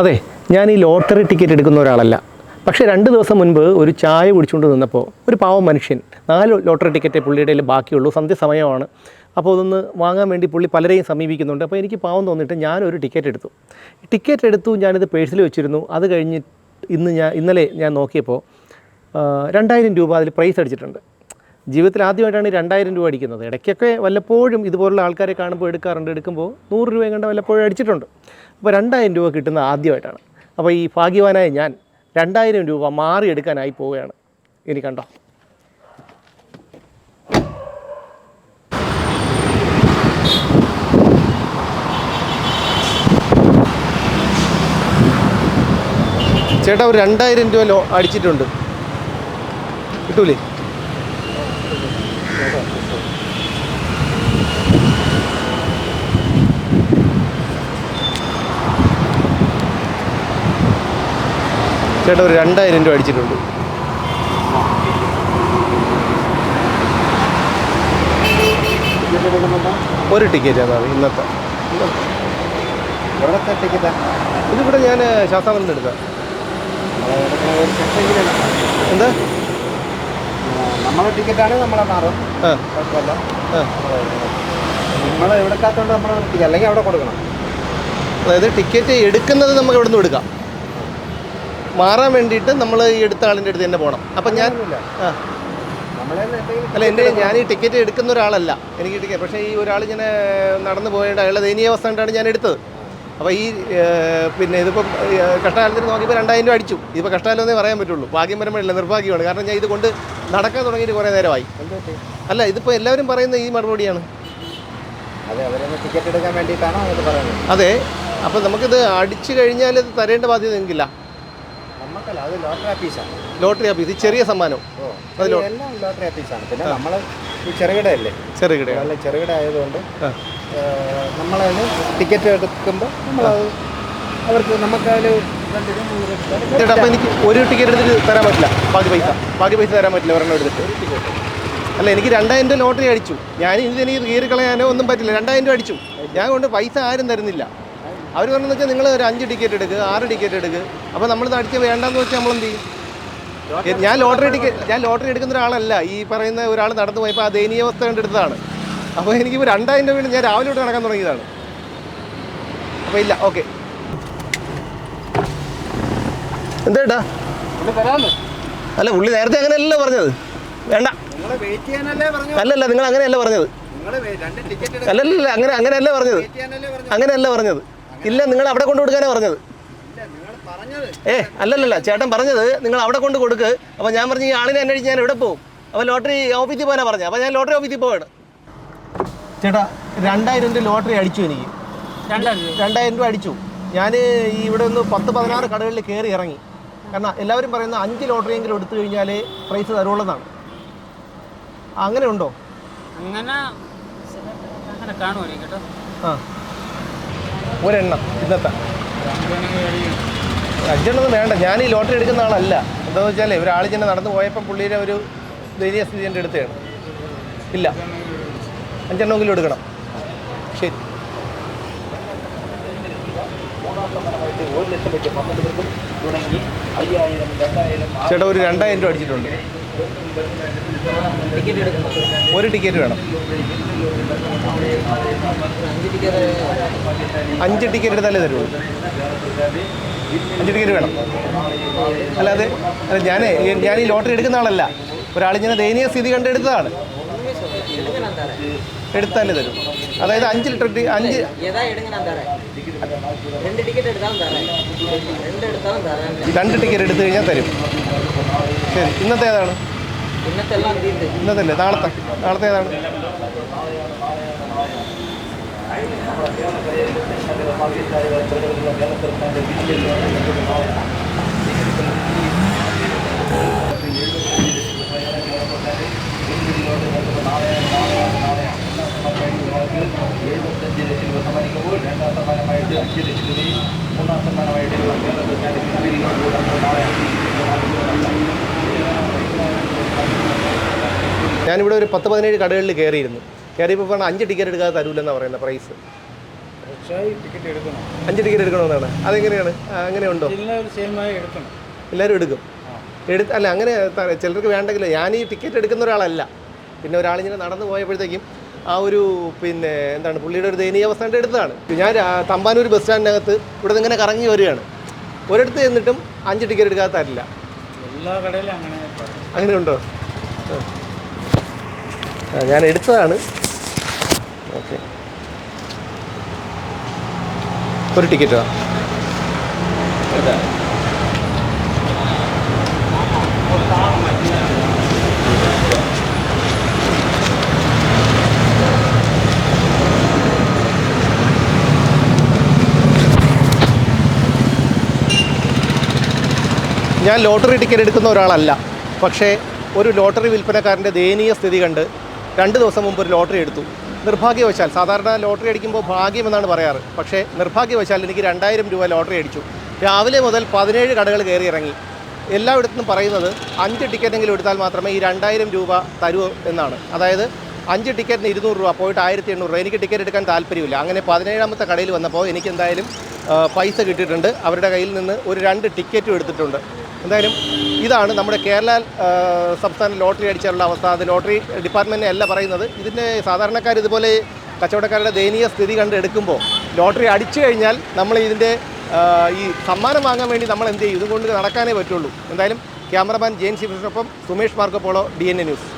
അതെ ഞാൻ ഈ ലോട്ടറി ടിക്കറ്റ് എടുക്കുന്ന ഒരാളല്ല. പക്ഷേ രണ്ട് ദിവസം മുൻപ് ഒരു ചായ കുടിച്ചുകൊണ്ട് നിന്നപ്പോൾ ഒരു പാവം മനുഷ്യൻ നാല് ലോട്ടറി ടിക്കറ്റ് പുള്ളിയുടെ ബാക്കിയുള്ളൂ സന്ധ്യസമയമാണ് അപ്പോൾ അതൊന്ന് വാങ്ങാൻ വേണ്ടി പുള്ളി പലരെയും സമീപിക്കുന്നുണ്ട്. അപ്പോൾ എനിക്ക് പാവം തോന്നിയിട്ട് ഞാനൊരു ടിക്കറ്റ് എടുത്തു. ടിക്കറ്റ് എടുത്തു ഞാനിത് പേഴ്സിൽ വെച്ചിരുന്നു. അത് കഴിഞ്ഞ് ഇന്ന് ഞാൻ ഇന്നലെ ഞാൻ നോക്കിയപ്പോൾ രണ്ടായിരം രൂപ അതിൽ പ്രൈസ് അടിച്ചിട്ടുണ്ട്. ജീവിതത്തിൽ ആദ്യമായിട്ടാണ് രണ്ടായിരം രൂപ അടിക്കുന്നത്. ഇടയ്ക്കൊക്കെ വല്ലപ്പോഴും ഇതുപോലുള്ള ആൾക്കാരെ കാണുമ്പോൾ എടുക്കാറുണ്ട്. എടുക്കുമ്പോൾ നൂറ് രൂപയും കണ്ട വല്ലപ്പോഴും അടിച്ചിട്ടുണ്ട്. അപ്പോൾ രണ്ടായിരം രൂപ കിട്ടുന്നത് ആദ്യമായിട്ടാണ്. അപ്പോൾ ഈ ഭാഗ്യവാനായ ഞാൻ രണ്ടായിരം രൂപ മാറിയെടുക്കാനായി പോവുകയാണ്. ഇനി കണ്ടോ? ചേട്ടാ ഒരു രണ്ടായിരം രൂപ ലോ അടിച്ചിട്ടുണ്ട്. കിട്ടൂലേ? ചേട്ടാ ഒരു രണ്ടായിരം രൂപ അടിച്ചിട്ടുണ്ട്. ഒരു ടിക്കറ്റ് അതാണ് ഇന്നത്തെ. എവിടത്തെ ഇതിവിടെ ഞാൻ ശാസ്താമലിൽ എടുക്കാം എന്താ? നമ്മളെ ടിക്കറ്റാണ് നമ്മളെ മാറും നിങ്ങൾ കുഴപ്പമില്ല. നമ്മൾ എവിടെക്കാത്തോണ്ട് നമ്മൾ അല്ലെങ്കിൽ അവിടെ കൊടുക്കണം. അതായത് ടിക്കറ്റ് എടുക്കുന്നത് നമുക്ക് ഇവിടെ നിന്ന് എടുക്കാം. മാറാൻ വേണ്ടിയിട്ട് നമ്മൾ ഈ എടുത്ത ആളിന്റെ അടുത്ത് തന്നെ പോകണം അപ്പം ഞാൻ അല്ല എന്റെ ഞാൻ ഈ ടിക്കറ്റ് എടുക്കുന്ന ഒരാളല്ല. എനിക്ക് ടിക്കറ്റ് പക്ഷേ ഈ ഒരാൾ ഇങ്ങനെ നടന്നു പോയിട്ട് അയാളുടെ ദയനീയാവസ്ഥ കണ്ടാണ് ഞാൻ എടുത്തത്. അപ്പോൾ ഈ പിന്നെ ഇതിപ്പം കഷ്ടകാലത്തിന് നോക്കിയപ്പോൾ രണ്ടായിരം രൂപ അടിച്ചു. ഇതിപ്പോൾ കഷ്ടകാലം എന്നേ പറയാൻ പറ്റുള്ളൂ. ഭാഗ്യം വരുമ്പോഴല്ല നിർഭാഗ്യമാണ്. കാരണം ഞാൻ ഇത് കൊണ്ട് നടക്കാൻ തുടങ്ങിയിട്ട് കുറേ നേരമായി. അല്ല ഇതിപ്പോൾ എല്ലാവരും പറയുന്ന ഈ മറുപടിയാണ്. ടിക്കറ്റ് എടുക്കാൻ വേണ്ടിയിട്ടാണോ അത് പറയുന്നത്? അതെ അപ്പോൾ നമുക്കിത് അടിച്ചു കഴിഞ്ഞാൽ ഇത് തരേണ്ട ബാധ്യത എനിക്കില്ല ലോട്ടറി ഓഫീസ് ചെറിയ സമ്മാനം. ലോട്ടറി ഓഫീസാണ് പിന്നെ നമ്മൾ ചെറുകിടയല്ലേ? ചെറുകിട അല്ല ചെറുകിട ആയതുകൊണ്ട് നമ്മളതിന് ടിക്കറ്റ് എടുക്കുമ്പോൾ നമ്മളത് അവർക്ക് നമുക്കതിൽ അപ്പോൾ എനിക്ക് ഒരു ടിക്കറ്റ് എടുത്തിട്ട് തരാൻ പറ്റില്ല. ബാക്കി പൈസ. ബാക്കി പൈസ തരാൻ പറ്റില്ല ഒരെണ്ണം എടുത്തിട്ട്. അല്ല എനിക്ക് രണ്ടായിരം രൂപ ലോട്ടറി അടിച്ചു. ഞാൻ ഇത് എനിക്ക് കീറി കളയാനോ ഒന്നും പറ്റില്ല. രണ്ടായിരം രൂപ അടിച്ചു. ഞാൻ കൊണ്ട് പൈസ ആരും തരുന്നില്ല. അവർ പറഞ്ഞെന്ന് വെച്ചാൽ നിങ്ങൾ ഒരു അഞ്ച് ടിക്കറ്റ് എടുക്കുക ആറ് ടിക്കറ്റ് എടുക്കുക അപ്പോൾ നമ്മളിത് അടിച്ച് വേണ്ടെന്ന് വെച്ചാൽ നമ്മളെന്ത് ചെയ്യും? ഞാൻ ലോട്ടറി ടിക്കറ്റ് ഞാൻ ലോട്ടറി എടുക്കുന്ന ഒരാളല്ല. ഈ പറയുന്ന ഒരാൾ നടന്നു പോയപ്പോൾ ആ ദയനീയാവസ്ഥ കണ്ടെടുത്തതാണ്. അപ്പോൾ എനിക്കിപ്പോൾ രണ്ടായിരം രൂപ വേണ്ടി ഞാൻ രാവിലെ തൊട്ട് നടക്കാൻ തുടങ്ങിയതാണ്. അപ്പോൾ ഇല്ല ഓക്കെ. എന്തേട്ടാ അല്ല പുള്ളി നേരത്തെ അങ്ങനെയല്ല പറഞ്ഞത്. വേണ്ട. നിങ്ങൾ വെയിറ്റ് ചെയ്യാനല്ലേ പറഞ്ഞു അല്ലല്ല നിങ്ങൾ അങ്ങനെയല്ല പറഞ്ഞത്. നിങ്ങൾ രണ്ട് ടിക്കറ്റ് അല്ലല്ല അങ്ങനെ അങ്ങനെയല്ല പറഞ്ഞത്. വെയിറ്റ് ചെയ്യാനല്ലേ പറഞ്ഞു അങ്ങനെയല്ല പറഞ്ഞത്. ഇല്ല നിങ്ങൾ അവിടെ കൊണ്ടു കൊടുക്കാനാ പറഞ്ഞത്. ഇല്ല നിങ്ങൾ പറഞ്ഞത്. ഏ അല്ലല്ലല്ല ചേട്ടൻ പറഞ്ഞത് നിങ്ങൾ അവിടെ കൊണ്ട് കൊടുക്ക്. അപ്പോൾ ഞാൻ പറഞ്ഞു ഈ ആളിനെ അന്വേഷിച്ച് ഞാൻ എവിടെ പോകും അപ്പോൾ ലോട്ടറി ഓഫീസിൽ പോകാനാ പറഞ്ഞത്. അപ്പോൾ ഞാൻ ലോട്ടറി ഓഫീസിൽ പോവാണ്. ചേട്ടാ രണ്ടായിരം രൂപ ലോട്ടറി അടിച്ചു എനിക്ക്. രണ്ടായിരം രൂപ. അടിച്ചു. ഞാൻ ഈ ഇവിടെ ഒന്ന് പത്ത് പതിനാറ് കടകളിൽ കയറി ഇറങ്ങി. കാരണം എല്ലാവരും പറയുന്ന അഞ്ച് ലോട്ടറിയെങ്കിലും എടുത്തു കഴിഞ്ഞാലേ പ്രൈസ് തരുള്ളതാണ് അങ്ങനെ ഉണ്ടോ അങ്ങനെ അങ്ങനെ കേട്ടോ. ആ. ഒരെണ്ണം ഇന്നത്തെ. അഞ്ചെണ്ണൊന്നും വേണ്ട. ഞാൻ ഈ ലോട്ടറി എടുക്കുന്ന ആളല്ല. എന്താണെന്ന് വെച്ചാൽ ഒരാൾ ഇങ്ങനെ നടന്നു പോയപ്പോൾ പുള്ളിയുടെ ഒരു ധൈര്യസ്ഥിതി സ്ഥിതി എന്റെ അടുത്താണ് ഇല്ല. അഞ്ചെണ്ണമെങ്കിലും എടുക്കണം. ശരി. സംബന്ധമായിട്ട് ഒരു ലക്ഷം വെച്ച് പന്ത്രണ്ട് പേർക്കും തുടങ്ങി അയ്യായിരം രണ്ടായിരം ചേട്ടാ ഒരു രണ്ടായിരം രൂപ അടിച്ചിട്ടുണ്ട്. ഒരു ടിക്കറ്റ് വേണം. അഞ്ച് ടിക്കറ്റ് എടുത്താലേ തരുമോ അഞ്ച് ടിക്കറ്റ് വേണം. അല്ലാതെ അല്ല ഞാൻ ഞാൻ ഈ ലോട്ടറി എടുക്കുന്ന ആളല്ല. ഒരാളിങ്ങനെ ദയനീയ സ്ഥിതി കണ്ടെടുത്തതാണ്. എടുത്താലേ തരും. അതായത് അഞ്ച് ലിറ്റർ അഞ്ച് രണ്ട് ടിക്കറ്റ് എടുത്തു കഴിഞ്ഞാൽ തരും. ശരി ഇന്നത്തെ ഏതാണ്? ഇന്നത്തെ അല്ലേ നാളത്തെ. നാളത്തെ ഏതാണ്? കേരള സർക്കാരിന്റെ ഞാനിവിടെ ഒരു പത്ത് പതിനേഴ് കടകളിൽ കയറിയിരുന്നു. കയറിയപ്പോൾ പറഞ്ഞാൽ അഞ്ച് ടിക്കറ്റ് എടുക്കാതെ തരൂലെന്നാണ് പറയുന്നത് പ്രൈസ് അഞ്ച് ടിക്കറ്റ് എടുക്കണമെന്നാണ്. അതെങ്ങനെയാണ്? അങ്ങനെയുണ്ടോ അങ്ങനെ ഉണ്ടോ? എല്ലാവരും എടുക്കും. എടുത്ത് അല്ല അങ്ങനെ ചിലർക്ക് വേണ്ടെങ്കിൽ ഞാൻ ഈ ടിക്കറ്റ് എടുക്കുന്ന ഒരാളല്ല. പിന്നെ ഒരാളിങ്ങനെ നടന്നു പോയപ്പോഴത്തേക്കും ആ ഒരു പിന്നെ എന്താണ് പുള്ളിയുടെ ഒരു ദയനീയ അവസ്ഥ കണ്ട് എടുത്തതാണ്. ഞാൻ തമ്പാനൂർ ബസ് സ്റ്റാൻഡിനകത്ത് ഇവിടെ നിന്ന് ഇങ്ങനെ കറങ്ങി വരികയാണ്. ഒരിടത്ത് ചെന്നിട്ടും അഞ്ച് ടിക്കറ്റ് എടുക്കാത്ത തരില്ല. എല്ലാ കടയിലും അങ്ങനെ അങ്ങനെ ഉണ്ടോ ഞാൻ എടുത്തതാണ്. ഓക്കെ. ഒരു ടിക്കറ്റോ ഞാൻ ലോട്ടറി ടിക്കറ്റ് എടുക്കുന്ന ഒരാളല്ല. പക്ഷേ ഒരു ലോട്ടറി വിൽപ്പനക്കാരന്റെ ദയനീയ സ്ഥിതി കണ്ട് രണ്ട് ദിവസം മുമ്പ് ഒരു ലോട്ടറി എടുത്തു. നിർഭാഗ്യവശാൽ സാധാരണ ലോട്ടറി അടിക്കുമ്പോൾ ഭാഗ്യം എന്നാണ് പറയാറ്. പക്ഷേ നിർഭാഗ്യവശാൽ എനിക്ക് രണ്ടായിരം രൂപ ലോട്ടറി അടിച്ചു. രാവിലെ മുതൽ പതിനേഴ് കടകൾ കയറി ഇറങ്ങി. എല്ലായിടത്തും പറയുന്നത് അഞ്ച് ടിക്കറ്റെങ്കിലും എടുത്താൽ മാത്രമേ ഈ രണ്ടായിരം രൂപ തരൂ എന്നാണ്. അതായത് അഞ്ച് ടിക്കറ്റിന് ഇരുന്നൂറ് രൂപ പോയിട്ട് ആയിരത്തി എണ്ണൂറ് രൂപ. എനിക്ക് ടിക്കറ്റ് എടുക്കാൻ താല്പര്യമില്ല. അങ്ങനെ പതിനേഴാമത്തെ കടയിൽ വന്നപ്പോൾ എനിക്ക് എന്തായാലും പൈസ കിട്ടിയിട്ടുണ്ട്. അവരുടെ കയ്യിൽ നിന്ന് ഒരു രണ്ട് ടിക്കറ്റും എടുത്തിട്ടുണ്ട്. എന്തായാലും ഇതാണ് നമ്മുടെ കേരള സംസ്ഥാന ലോട്ടറി അടിച്ചുള്ള അവസ്ഥ. അത് ലോട്ടറി ഡിപ്പാർട്ട്മെന്റിനെ അല്ല പറയുന്നത്. ഇതിന്റെ സാധാരണക്കാർ ഇതുപോലെ കച്ചവടക്കാരുടെ ദയനീയ സ്ഥിതി കണ്ട് എടുക്കുമ്പോൾ ലോട്ടറി അടിച്ചു കഴിഞ്ഞാൽ നമ്മൾ ഇതിന്റെ ഈ സമ്മാനം വാങ്ങാൻ വേണ്ടി നമ്മൾ എന്ത് ചെയ്യും? ഇതുകൊണ്ട് നടക്കാനേ പറ്റുള്ളൂ. എന്തായാലും ക്യാമറമാൻ ജെയിൻ ശിവകൃഷ്ണൊപ്പം Sumesh മാർക്കപ്പോളോ D N A news.